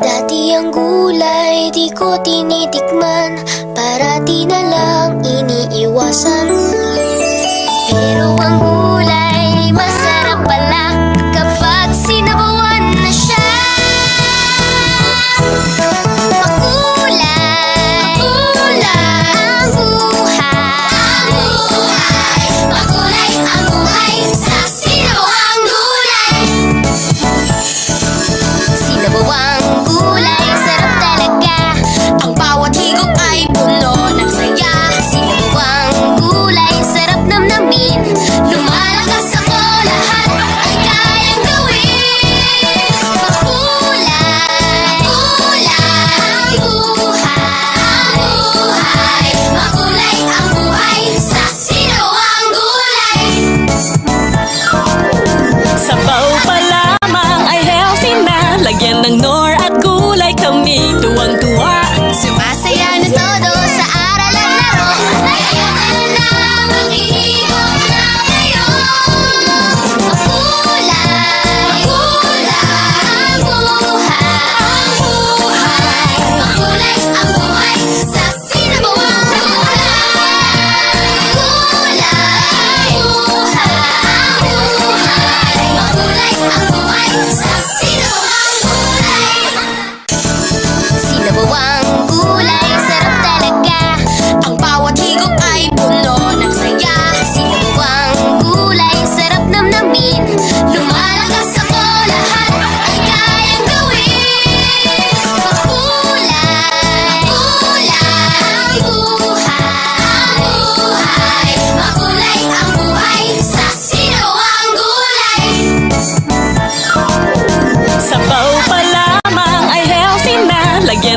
Dati ang gulay di ko tinitikman. Para di na lang iniiwasan. Pero ang gulay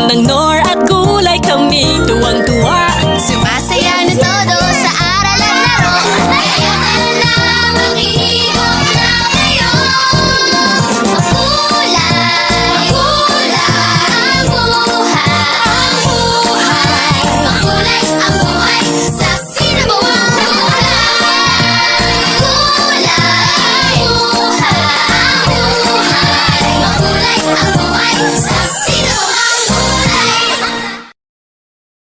넌